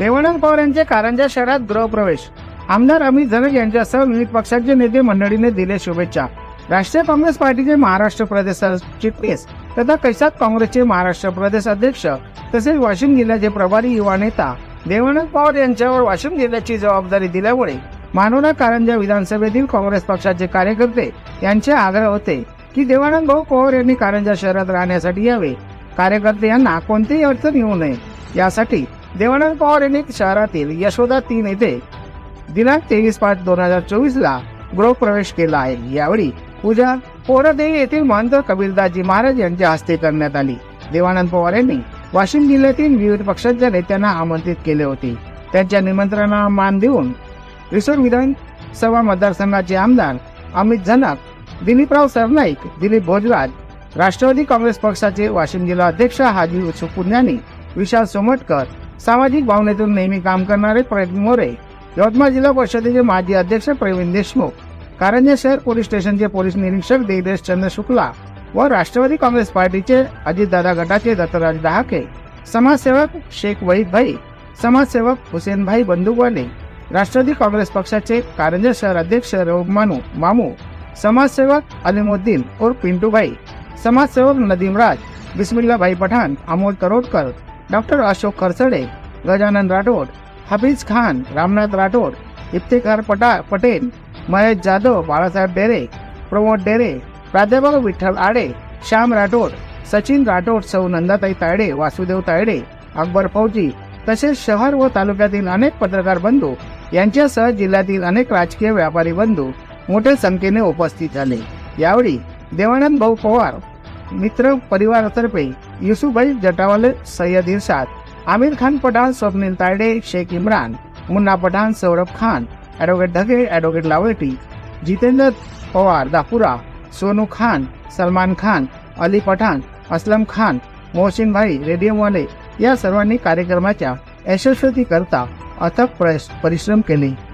देवानंद पवार यांचे कारंजा शहरात गृहप्रवेश. आमदार अमित जनक यांच्यासह विविध पक्षाचे नेते मंडळीने दिले शुभेच्छा. राष्ट्रीय काँग्रेस पार्टीचे महाराष्ट्र प्रदेश चिटणीस तथा कैसात काँग्रेसचे महाराष्ट्र प्रदेश अध्यक्ष तसेच वाशिम जिल्ह्याचे प्रभारी युवा नेता देवानंद पवार यांच्यावर वाशिम जिल्ह्याची जबाबदारी दिल्यामुळे मानोरा कारंजा विधानसभेतील काँग्रेस पक्षाचे कार्यकर्ते यांचे आग्रह होते की देवानंद भाऊ पवार यांनी कारंजा शहरात राहण्यासाठी यावे. कार्यकर्ते यांना कोणतीही अडचण येऊ नये. यासाठी देवानंद पवार यांनी शहरातील यशोदा तीन येथे दिनांक तेवीस पाच दोन हजार चोवीस ला गृहप्रवेश केला आहे. यावेळी पूजा पोरदेवी येथील महंत कबीरदासजी महाराज यांच्या हस्ते करण्यात आली. देवानंद पवार यांनी वाशिम जिल्ह्यातील विविध पक्षांच्या नेत्यांना आमंत्रित केले होते. त्यांच्या निमंत्रणाला मान देऊन रिसोड विधानसभा मतदारसंघाचे आमदार अमित झनक दिलीपराव सरनाईक दिलीप भोजराज राष्ट्रवादी काँग्रेस पक्षाचे वाशिम जिल्हा अध्यक्ष हाजी उत्सुक पुण्यानी विशाल सोमटकर सामाजिक भावनेतून नेहमी काम करणारे प्रयत्न मोरे यवतमाळ जिल्हा परिषदेचे माजी अध्यक्ष प्रवीण देशमुख कारंजा शहर पोलीस स्टेशनचे पोलीस निरीक्षक देवदेश चंद्र शुक्ला व राष्ट्रवादी काँग्रेस पार्टीचे अजितदादा गटाचे दत्तराज डहाके समाजसेवक शेख वहीद भाई समाजसेवक हुसेन भाई बंदूकवाले राष्ट्रवादी काँग्रेस पक्षाचे कारंजा शहर अध्यक्ष मानू मामू समाजसेवक अलिमुद्दीन और पिंटूभाई समाजसेवक नदीम राज बिस्मिल्ला भाई पठाण अमोल तरोडकर डॉक्टर अशोक खरसडे गजानन राठोड हफीज खान रामनाथ राठोड इफ्तेकार पटा पटेल महेश जाधव बाळासाहेब डेरे प्रमोद डेरे प्राध्यापक विठ्ठल आडे श्याम राठोड सचिन राठोड सौ नंदाताई तायडे वासुदेव तायडे अकबर फौजी तसेच शहर व तालुक्यातील अनेक पत्रकार बंधू यांच्यासह जिल्ह्यातील अनेक राजकीय व्यापारी बंधू मोठ्या संख्येने उपस्थित झाले. यावेळी देवानंद भाऊ पवार मित्र परिवारातर्फे युसुफभाई जटावाले सय्यद इरशाद आमिर खान पठाण स्वप्नील तायडे शेख इम्रान मुन्ना पठाण सौरभ खान ॲडव्होकेट धगे ॲडव्होकेट लावेटी जितेंद्र पवार दापुरा सोनू खान सलमान खान अली पठाण असलम खान मोहसिन भाई रेडियमवाले या सर्वांनी कार्यक्रमाच्या यशस्वतीकरता अथक प्रयस- परिश्रम केले.